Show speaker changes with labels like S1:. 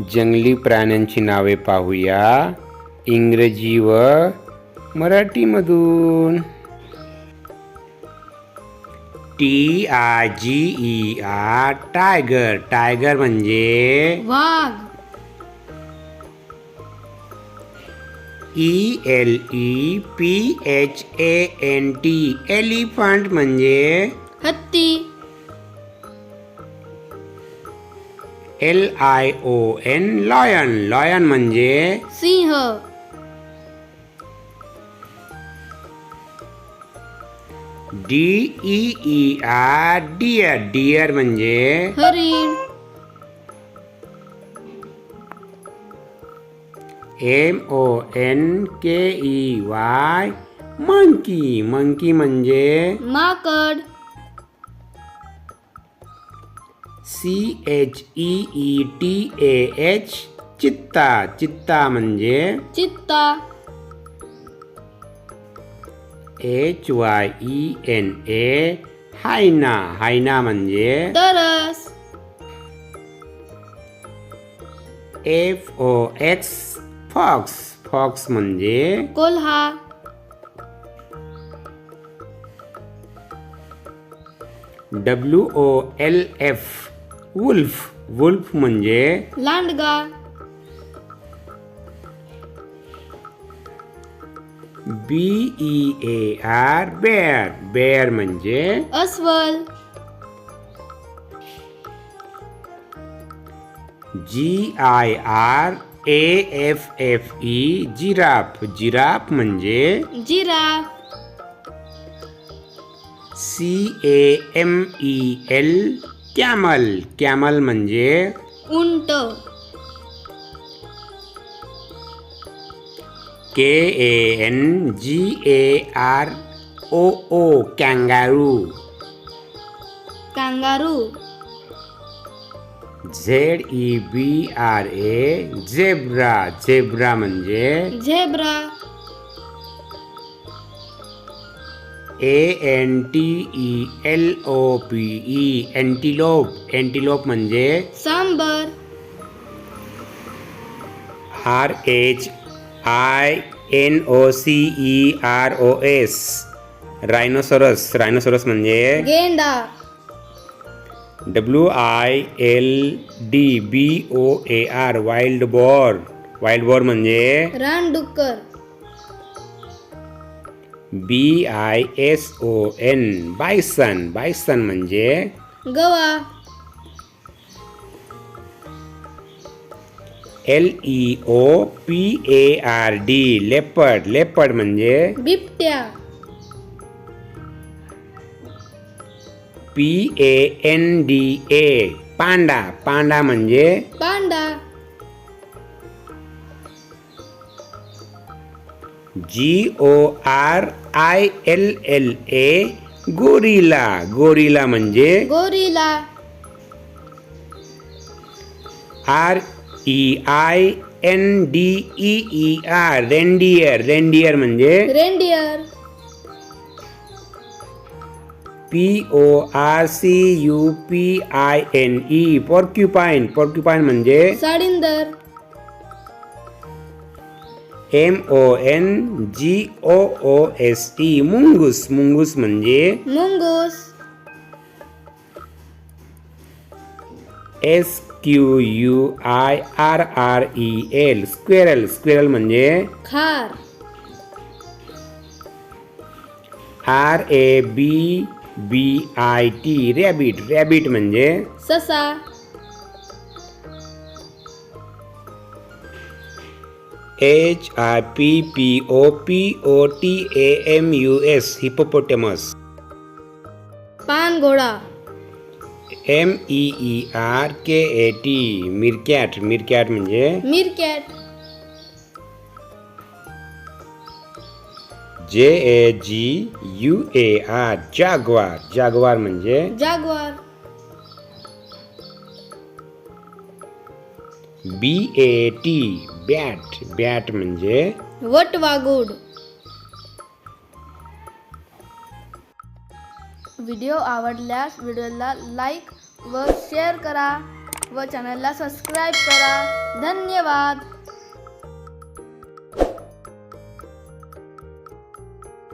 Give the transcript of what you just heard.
S1: जंगली प्राण्यांची नावे पाहूया. इंग्रजी व मराठीमधून. T I G E R tiger. Tiger म्हणजे?
S2: वाघ.
S1: E L E P H A N T. Elephant म्हणजे?
S2: हत्ती.
S1: L I O N lion lion म्हणजे
S2: Singh.
S1: D E E R deer deer म्हणजे
S2: हरिण.
S1: एम ओ एन के ई वाय monkey monkey म्हणजे
S2: माकड.
S1: C H E E T A H cheetah cheetah म्हणजे
S2: चित्ता.
S1: H Y E N A हायना hyena म्हणजे
S2: तरस
S1: F O X fox fox म्हणजे
S2: कोल्हा.
S1: W O L F wolf. Wolf म्हणजे
S2: लांडगा।
S1: B E A R bear bear म्हणजे
S2: अस्वल।
S1: G I R A F F E giraffe. Giraffe म्हणजे
S2: giraffe.
S1: C A M E L camel camel म्हणजे
S2: उंट.
S1: K A N G A R O O kangaroo
S2: kangaroo
S1: Z E B R A zebra zebra म्हणजे
S2: zebra
S1: A N T E L O P E antelope antelope म्हणजे
S2: sambar.
S1: R H I N O C E R O S rhinoceros rhinoceros म्हणजे
S2: गेंडा.
S1: W I L D B O A R wild boar wild boar म्हणजे
S2: रानडुक्कर.
S1: B I S O N bison bison म्हणजे
S2: गवा
S1: L E O P A R D leopard leopard म्हणजे
S2: बिबट्या
S1: P A N D A panda panda म्हणजे
S2: panda
S1: G O R I L L A gorilla gorilla म्हणजे
S2: gorilla
S1: R E I N D E E R reindeer reindeer म्हणजे
S2: reindeer
S1: P O R C U P I N E porcupine porcupine म्हणजे
S2: साडिंदर
S1: M O N G O O S E मुंगूस मुंगूस म्हणजे?
S2: मुंगूस
S1: S Q U I R R E L squirrel squirrel म्हणजे?
S2: खार
S1: R A B B I T rabbit rabbit म्हणजे?
S2: ससा
S1: H I P P O P O T A M U S hippopotamus
S2: पानघोडा
S1: M E E R K A T मिरकॅट मिरकॅट म्हणजे?
S2: मिरकॅट
S1: जे ए जी U A R jaguar jaguar म्हणजे?
S2: Jaguar
S1: B A T bat bat म्हणजे?
S2: वटवागुड video आवडल्यास व्हिडिओला like व share करा व चॅनलला सबस्क्राईब करा. धन्यवाद.